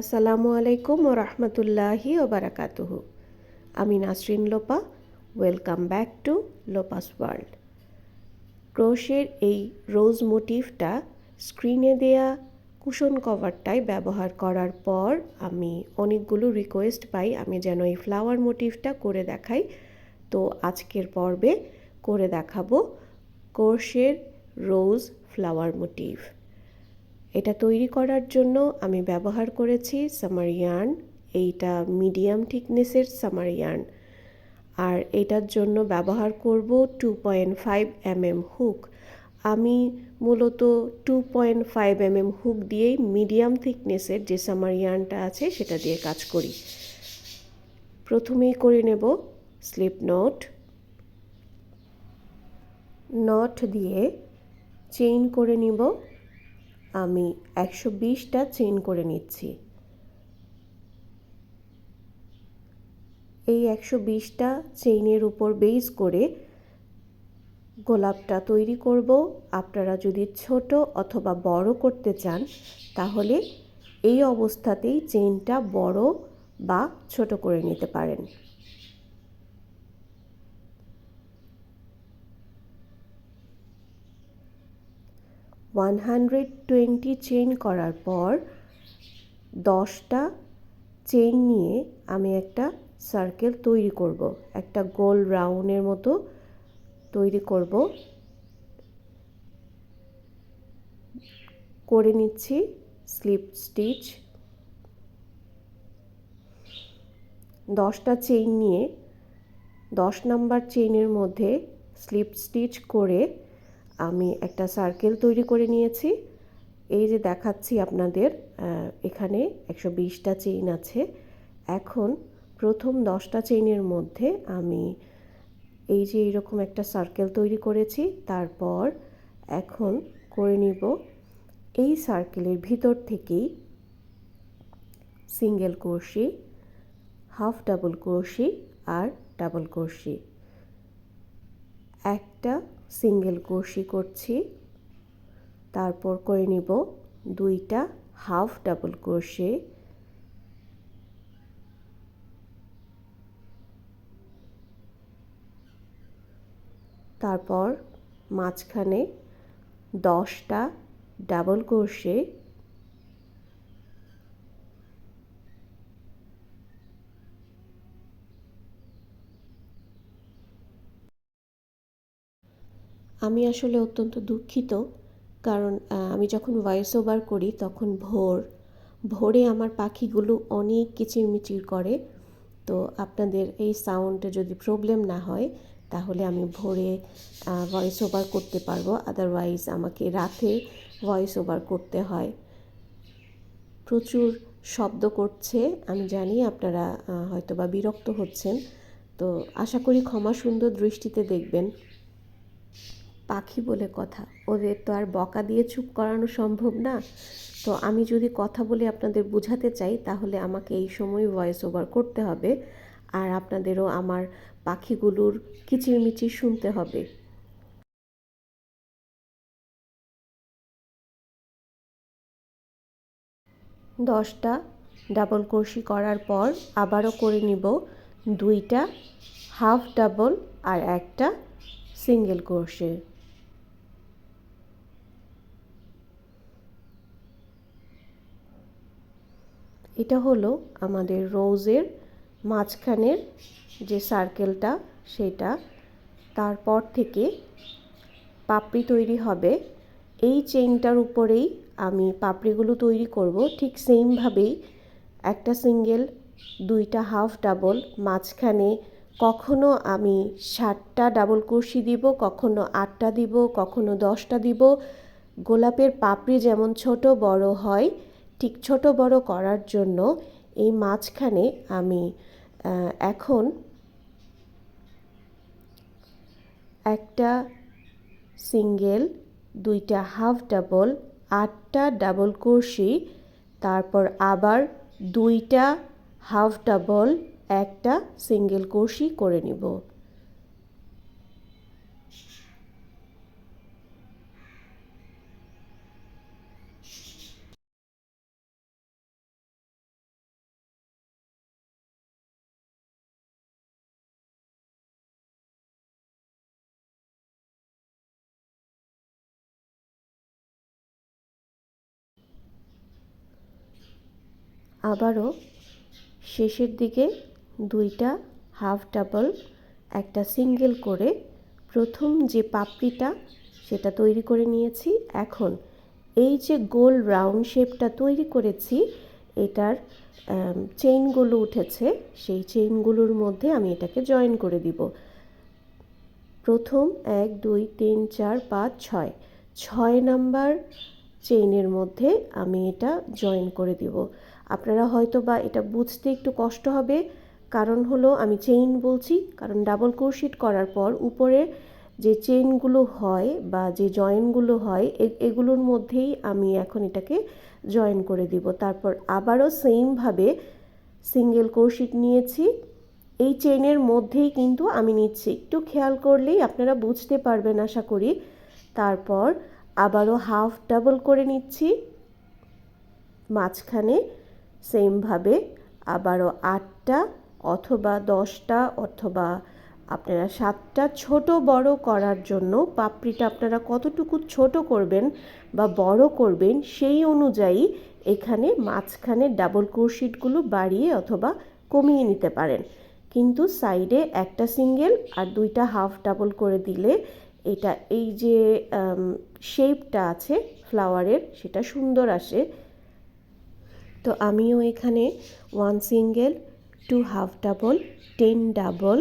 আসসালামু আলাইকুম ও রহমতুল্লাহি ওবারাকাতুহ। আমি Nasrin Lopa, welcome back to Lopa's world. ক্রোশের এই রোজ মোটিভটা স্ক্রিনে দেয়া কুশন কভারটাই ব্যবহার করার পর আমি অনেকগুলো রিকোয়েস্ট পাই, আমি যেন এই ফ্লাওয়ার মোটিভটা করে দেখাই। তো আজকের পর্বে করে দেখাবো ক্রোশের রোজ ফ্লাওয়ার মোটিভ এটা তৈরি করার জন্য আমি ব্যবহার করেছি সামার ইয়ার্ন। এইটা মিডিয়াম থিকনেসের সামার ইয়ার্ন। আর এটার জন্য ব্যবহার করব two point five M M hook. আমি মূলত two point five M M hook দিয়েই মিডিয়াম থিকনেসের যে সামার ইয়ার্নটা আছে সেটা দিয়ে কাজ করি। প্রথমেই করে নেব স্লিপ নট। নট দিয়ে চেইন করে নিব। আমি একশো বিশটা চেইন করে নিচ্ছি। এই একশো বিশটা চেইনের উপর বেস করে গোলাপটা তৈরি করব। আপনারা যদি ছোট অথবা বড় করতে চান, তাহলে এই অবস্থাতেই চেইনটা বড় বা ছোট করে নিতে পারেন। ওয়ান হান্ড্রেড টোয়েন্টি চেইন করার পর দশটা চেইন নিয়ে আমি একটা সার্কেল তৈরি করব। একটা গোল রাউন্ডের মতো তৈরি করব। করে নিচ্ছি স্লিপ স্টিচ দশটা চেইন নিয়ে দশ নাম্বার চেইনের মধ্যে স্লিপ স্টিচ করে আমি একটা সার্কেল তৈরি করে নিয়েছি। এই যে দেখাচ্ছি আপনাদের এখানে একশো বিশটা চেইন আছে। এখন প্রথম দশটা চেইনের মধ্যে আমি এই যে এইরকম একটা সার্কেল তৈরি করেছি। তারপর এখন করে নিব এই সার্কেলের ভিতর থেকেই single crochet half double crochet আর ডাবল কোর্সি একটা সিঙ্গেল কোর্সি করছি। তারপর করে নিব দুইটা হাফ ডাবল কোর্সে তারপর মাঝখানে দশটা ডাবল কোর্সে আমি আসলে অত্যন্ত দুঃখিত, কারণ আমি যখন ভয়েস ওভার করি তখন ভোর, ভোরে আমার পাখিগুলো অনেক কিচিরমিচির করে। তো আপনাদের এই সাউন্ডে যদি প্রবলেম না হয়, তাহলে আমি ভোরে ভয়েস ওভার করতে পারব। আদারওয়াইজ আমাকে রাতে ভয়েস ওভার করতে হয়। প্রচুর শব্দ করছে, আমি জানি আপনারা হয়তো বা বিরক্ত হচ্ছেন। তো আশা করি ক্ষমা সুন্দর দৃষ্টিতে দেখবেন। পাখি বলে কথা। ওদের তো আর বকা দিয়ে চুপ করানো সম্ভব না। তো আমি যদি কথা বলে আপনাদের বোঝাতে চাই, তাহলে আমাকে এই সময় ভয়েস ওভার করতে হবে। আর আপনাদেরও আমার পাখিগুলোর কিচিরমিচির শুনতে হবে। দশটা ডাবল ক্রোশি করার পর আবারও করে নিব দুইটা হাফ ডাবল আর একটা সিঙ্গেল ক্রোশে এটা হলো আমাদের রোজের মাঝখানের যে সার্কেলটা সেটা। তারপর থেকে পাপড়ি তৈরি হবে। এই চেইনটার উপরেই আমি পাপড়িগুলো তৈরি করব। ঠিক সেমভাবেই একটা সিঙ্গেল দুইটা হাফ ডাবল মাঝখানে কখনো আমি ষাটটা ডাবল কুর্সি দিব, কখনো আটটা দিব, কখনো দশটা দিব। গোলাপের পাপড়ি যেমন ছোট, বড় হয় ঠিক ছোট বড় করার জন্য এই মাঝখানে আমি এখন একটা সিঙ্গেল, দুইটা হাফ ডাবল, আটটা ডাবল কুর্সি, তারপর আবার দুইটা হাফ ডাবল, একটা সিঙ্গেল কুর্সি করে নিব। আবারও শেষের দিকে দুইটা হাফ ডাবল, একটা সিঙ্গেল করে প্রথম যে পাপড়িটা সেটা তৈরি করে নিয়েছি। এখন এই যে গোল রাউন্ড শেপটা তৈরি করেছি, এটার চেইনগুলো উঠেছে, সেই চেইনগুলোর মধ্যে আমি এটাকে জয়েন করে দিব। প্রথম এক, দুই, তিন, চার, পাঁচ, ছয়। ছয় নাম্বার চেইনের মধ্যে আমি এটা জয়েন করে দিব। আপনারা হয়তো বা এটা বুঝতে একটু কষ্ট হবে। কারণ হলো আমি চেইন বলছি, কারণ ডাবল কোর্শিট করার পর উপরে যে চেইনগুলো হয় বা যে জয়েনগুলো হয় এগুলোর মধ্যেই আমি এখন এটাকে জয়েন করে দিব। তারপর আবারও সেমভাবে সিঙ্গেল কোর্শিট নিয়েছি। এই চেইনের মধ্যেই কিন্তু আমি নিচ্ছি। একটু খেয়াল করলেই আপনারা বুঝতে পারবেন আশা করি। তারপর আবারও হাফ ডাবল করে নিচ্ছি। মাঝখানে সেমভাবে আবারও আটটা অথবা দশটা অথবা আপনারা সাতটা ছোট বড় করার জন্য পাপড়িটা আপনারা কতটুকু ছোট করবেন বা বড় করবেন সেই অনুযায়ী এখানে মাঝখানে ডাবল কোরশিটগুলো বাড়িয়ে অথবা কমিয়ে নিতে পারেন। কিন্তু সাইডে একটা সিঙ্গেল আর দুইটা হাফ ডাবল করে দিলে এটা এই যে শেপটা আছে ফ্লাওয়ারের সেটা সুন্দর আসে। তো আমিও এখানে one single two half double ten double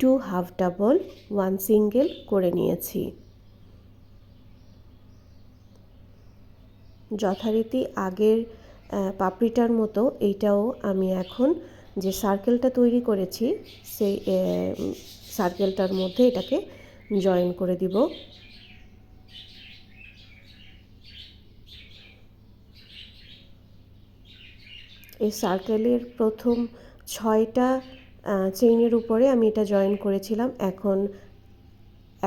two half double one single করে নিয়েছি। যথারীতি আগের পাপড়িটার মতো এইটাও আমি এখন যে সার্কেলটা তৈরি করেছি, সেই সার্কেলটার মধ্যে এটাকে জয়েন করে দিব। এই সার্কেলের প্রথম ছয়টা চেইনের উপরে আমি এটা জয়েন করেছিলাম। এখন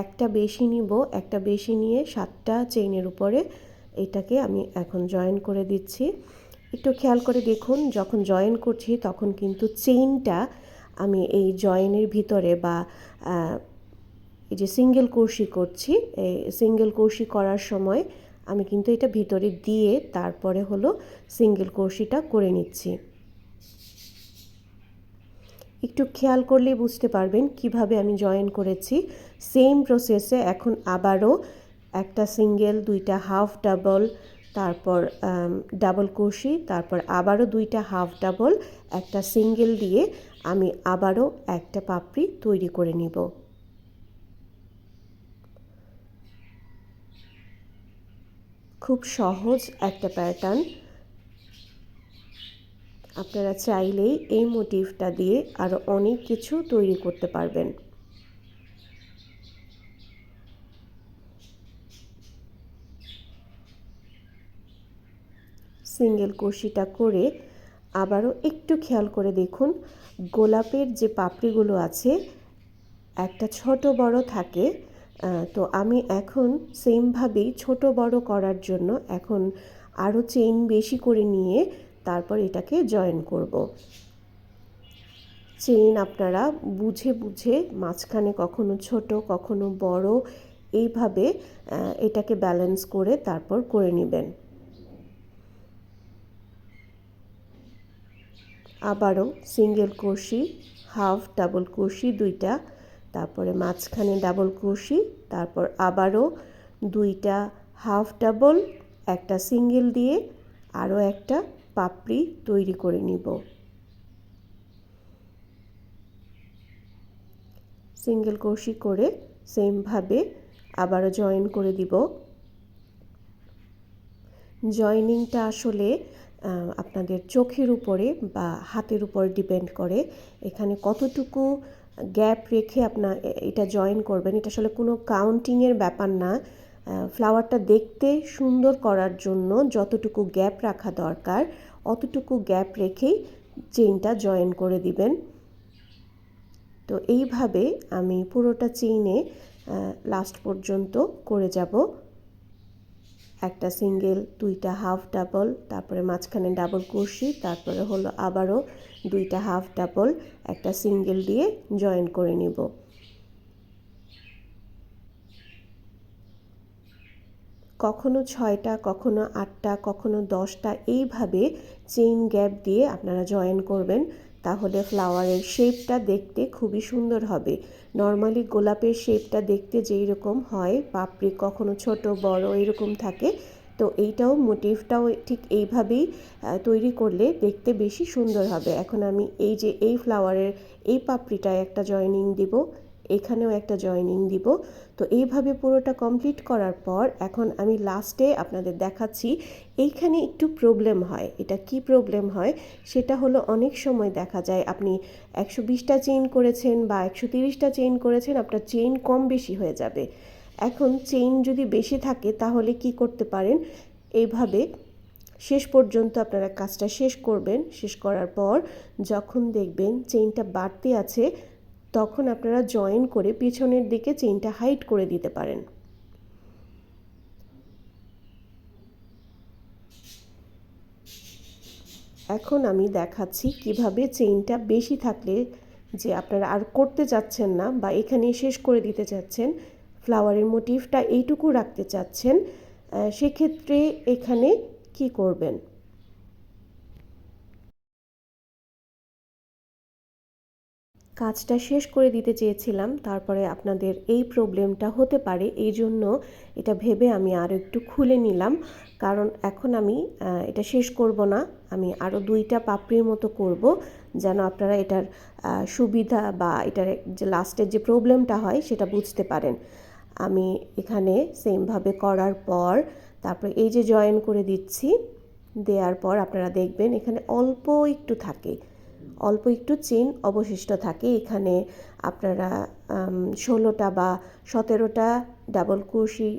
একটা বেশি নিব, একটা বেশি নিয়ে সাতটা চেইনের উপরে এটাকে আমি এখন জয়েন করে দিচ্ছি। একটু খেয়াল করে দেখুন, যখন জয়েন করছি তখন কিন্তু চেইনটা আমি এই জয়েনের ভিতরে বা এই যে সিঙ্গেল কোর্সি করছি, এই সিঙ্গেল কোর্সি করার সময় আমি কিন্তু এটা ভিতরে দিয়ে তারপরে হলো সিঙ্গেল কোর্সিটা করে নিচ্ছি। একটু খেয়াল করলেই বুঝতে পারবেন কীভাবে আমি জয়েন করেছি। সেম প্রসেসে এখন আবারও একটা সিঙ্গেল, দুইটা হাফ ডাবল, তারপর ডাবল কোশি তারপর আবারও দুইটা হাফ ডাবল, একটা সিঙ্গেল দিয়ে আমি আবারও একটা পাপড়ি তৈরি করে নিব। খুব সহজ একটা প্যাটার্ন আপনারা চাইলেই এই মোটিভটা দিয়ে আরও অনেক কিছু তৈরি করতে পারবেন। সিঙ্গেল কষিটা করে আবারও একটু খেয়াল করে দেখুন, গোলাপের যে পাপড়িগুলো আছে, একটা ছোট বড় থাকে তো আমি এখন সেমভাবেই ছোট বড় করার জন্য এখন আরও চেইন বেশি করে নিয়ে তারপর এটাকে জয়েন করব। চেইন আপনারা বুঝে বুঝে মাঝখানে কখনো ছোট, কখনো বড় এইভাবে এটাকে ব্যালেন্স করে তারপর করে নেবেন। আবারও সিঙ্গেল কষি হাফ ডাবল কষি দুইটা তারপরে মাঝখানে ডাবল কষি তারপর আবারও দুইটা হাফ ডাবল একটা সিঙ্গেল দিয়ে আরও একটা পাপড়ি তৈরি করে নিব। সিঙ্গেল কষি করে সেমভাবে আবারও জয়েন করে দিব। জয়নিংটা আসলে আপনাদের চোখের উপরে বা হাতের উপর ডিপেন্ড করে, এখানে কতটুকু গ্যাপ রেখে আপনার এটা জয়েন করবেন। এটা আসলে কোনো কাউন্টিংয়ের ব্যাপার না। ফ্লাওয়ারটা দেখতে সুন্দর করার জন্য যতটুকু গ্যাপ রাখা দরকার, অতটুকু গ্যাপ রেখেই চেইনটা জয়েন করে দিবেন। তো এইভাবে আমি পুরোটা চেইনে লাস্ট পর্যন্ত করে যাব। একটা সিঙ্গেল, দুইটা হাফ ডাবল, তারপরে মাঝখানে ডাবল কুর্সি, তারপরে হলো আবারও দুইটা হাফ ডাবল, একটা সিঙ্গেল দিয়ে জয়েন করে নিব। কখনো ছয়টা, কখনো আটটা, কখনো দশটা, এইভাবে চেইন গ্যাপ দিয়ে আপনারা জয়েন করবেন। তাহলে ফ্লাওয়ারের শেপটা দেখতে খুবই সুন্দর হবে। নর্মালি গোলাপের শেপটা দেখতে যেই রকম হয় পাপড়ি কখনো ছোট, বড় এরকম থাকে। তো এইটাও মোটিভটাও ঠিক এইভাবেই তৈরি করলে দেখতে বেশি সুন্দর হবে। এখন আমি এই যে এই ফ্লাওয়ারের এই পাপড়িটায় একটা জয়নিং দিব। এখানেও একটা জয়েনিং দিব। তো এইভাবে পুরোটা কমপ্লিট করার পর এখন আমি লাস্টে আপনাদের দেখাচ্ছি, এইখানে একটু প্রবলেম হয়। এটা কি প্রবলেম হয়? সেটা হলো অনেক সময় দেখা যায়, আপনি একশো বিশটা চেইন করেছেন বা একশো তিরিশটা চেইন করেছেন, আপনার চেইন কম বেশি হয়ে যাবে। এখন চেইন যদি বেশি থাকে, তাহলে কি করতে পারেন? এইভাবে শেষ পর্যন্ত আপনারা কাজটা শেষ করবেন। শেষ করার পর যখন দেখবেন চেইনটা বাড়তি আছে তখন আপনারা জয়েন করে পিছনের দিকে চেইনটা হাইট করে দিতে পারেন। এখন আমি দেখাচ্ছি কীভাবে চেইনটা বেশি থাকলে যে আপনারা আর করতে চাচ্ছেন না বা এখানেই শেষ করে দিতে চাচ্ছেন ফ্লাওয়ারের মোটিভটা এইটুকু রাখতে চাচ্ছেন সেক্ষেত্রে এখানে কি করবেন? কাজটা শেষ করে দিতে চেয়েছিলাম, তারপরে আপনাদের এই প্রবলেমটা হতে পারে, এই জন্য এটা ভেবে আমি আরও একটু খুলে নিলাম। কারণ এখন আমি এটা শেষ করব না, আমি আরও দুইটা পাপড়ির মতো করব, যেন আপনারা এটার সুবিধা বা এটার যে লাস্টের যে প্রবলেমটা হয় সেটা বুঝতে পারেন। আমি এখানে সেমভাবে করার পর, তারপরে এই যে জয়েন করে দিচ্ছি, দেওয়ার পর আপনারা দেখবেন এখানে অল্প একটু থাকে। অল্প একটু চেন অবশিষ্ট থাকে। এখানে আপনারা ষোলোটা বা সতেরোটা ডাবল কুর্সি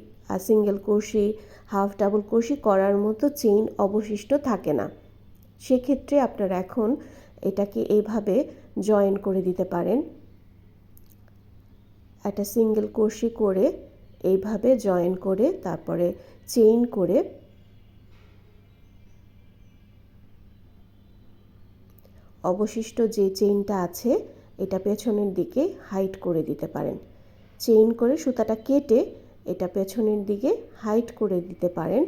সিঙ্গেল কুর্সি হাফ ডাবল কুর্সি করার মতো চেইন অবশিষ্ট থাকে না। সেক্ষেত্রে আপনারা এখন এটাকে এইভাবে জয়েন করে দিতে পারেন। একটা সিঙ্গেল কুর্সি করে এইভাবে জয়েন করে তারপরে চেইন করে অবশিষ্ট যে চেইনটা আছে, এটা পেছনের দিকে হাইট করে দিতে পারেন। চেইন করে সুতাটা কেটে এটা পেছনের দিকে হাইট করে দিতে পারেন।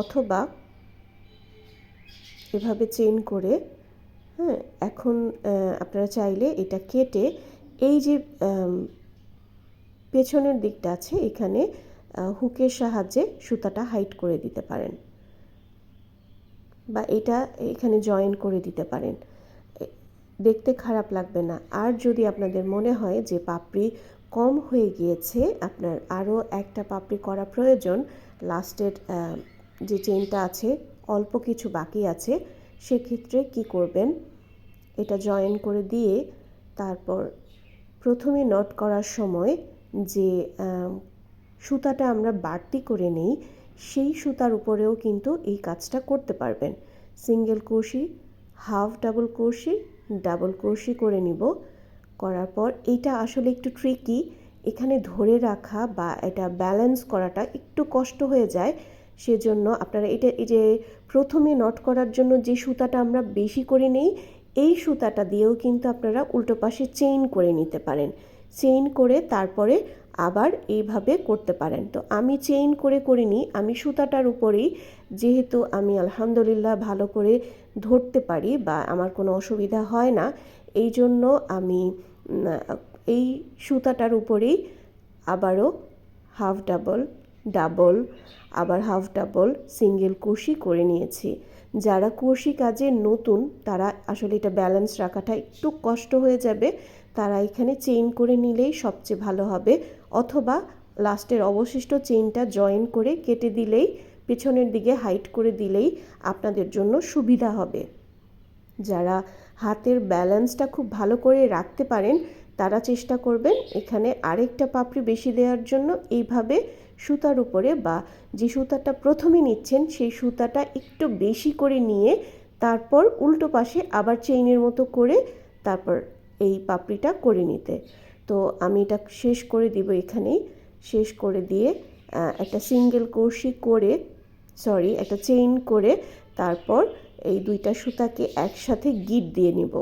অথবা এভাবে চেইন করে হ্যাঁ এখন আপনারা চাইলে এটা কেটে এই যে পেছনের দিকটা আছে, এখানে হুকের সাহায্যে সুতাটা হাইট করে দিতে পারেন। বা এটা এখানে জয়েন করে দিতে পারেন। দেখতে খারাপ লাগবে না। আর যদি আপনাদের মনে হয় যে পাপড়ি কম হয়ে গিয়েছে, আপনার আরও একটা পাপড়ি করা প্রয়োজন লাস্টের যে চেনটা আছে, অল্প কিছু বাকি আছে, সেক্ষেত্রে কি করবেন? এটা জয়েন করে দিয়ে তারপর প্রথমে নট করার সময় যে সুতাটা আমরা বাড়তি করে নেই সেই সুতার উপরেও কিন্তু এই কাজটা করতে পারবেন। Single crochet half double crochet double crochet করে নিব। করার পর এটা আসলে একটু ট্রিকি এখানে ধরে রাখা বা এটা ব্যালেন্স করাটা একটু কষ্ট হয়ে যায়। সেজন্য আপনারা এটা, এই যে প্রথমে নট করার জন্য যে সুতাটা আমরা বেশি করে নেই, এই সুতাটা দিয়েও কিন্তু আপনারা উল্টো পাশে চেইন করে নিতে পারেন। চেইন করে তারপরে আবার এইভাবে করতে পারেন। তো আমি চেইন করে করিনি আমি সুতাটার উপরেই যেহেতু আমি আলহামদুলিল্লাহ ভালো করে ধরতে পারি বা আমার কোনো অসুবিধা হয় না, এই জন্য আমি এই সুতাটার উপরেই আবারও হাফ ডাবল ডাবল আবার হাফ ডাবল সিঙ্গেল কুর্সি করে নিয়েছি। যারা কুর্সি কাজে নতুন, তারা আসলে এটা ব্যালেন্স রাখাটা একটু কষ্ট হয়ে যাবে। তারা এখানে চেইন করে নিলেই সবচেয়ে ভালো হবে। অথবা লাস্টের অবশিষ্ট চেইনটা জয়েন করে কেটে দিলেই, পেছনের দিকে হাইট করে দিলেই আপনাদের জন্য সুবিধা হবে। যারা হাতের ব্যালেন্সটা খুব ভালো করে রাখতে পারেন, তারা চেষ্টা করবেন এখানে আরেকটা পাপড়ি বেশি দেওয়ার জন্য। এইভাবে সুতার উপরে বা যে সুতাটা প্রথমে নিচ্ছেন, সেই সুতাটা একটু বেশি করে নিয়ে তারপর উল্টো পাশে আবার চেইনের মতো করে তারপর এই পাপড়িটা করে নিতে। তো আমি এটা শেষ করে দিব এখানেই। শেষ করে দিয়ে একটা সিঙ্গেল কোর্সি করে সরি একটা চেইন করে তারপর এই দুইটা সুতাকে একসাথে গিট দিয়ে নিব।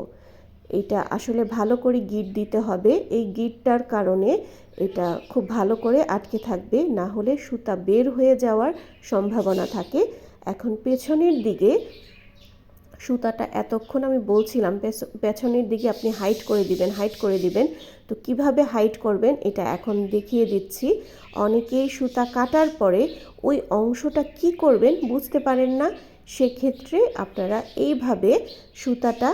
এটা আসলে ভালো করে গিট দিতে হবে। এই গিটটার কারণে এটা খুব ভালো করে আটকে থাকবে, না হলে সুতা বের হয়ে যাওয়ার সম্ভাবনা থাকে। এখন পেছনের দিকে সুতাটা এতক্ষণ আমি বলছিলাম পেছনের দিকে আপনি হাইট করে দিবেন হাইট করে দিবেন। তো কীভাবে হাইট করবেন এটা এখন দেখিয়ে দিচ্ছি। অনেকেই সুতা কাটার পরে ওই অংশটা কি করবেন বুঝতে পারেন না। সেক্ষেত্রে আপনারা এইভাবে সুতাটা,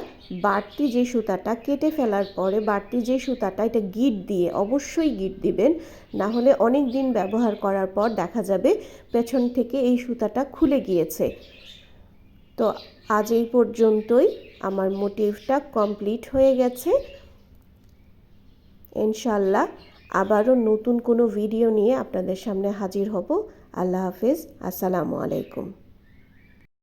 বাড়তি যে সুতাটা কেটে ফেলার পরে বাড়তি যে সুতাটা, এটা গিট দিয়ে অবশ্যই গিট দিবেন। না হলে অনেক দিন ব্যবহার করার পর দেখা যাবে পেছন থেকে এই সুতাটা খুলে গিয়েছে। তো আজ এই পর্যন্তই। আমার মোটিভটা কমপ্লিট হয়ে গেছে। ইনশাল্লাহ আবারও নতুন কোনো ভিডিও নিয়ে আপনাদের সামনে হাজির হব। আল্লাহ হাফিজ। আসসালামু আলাইকুম।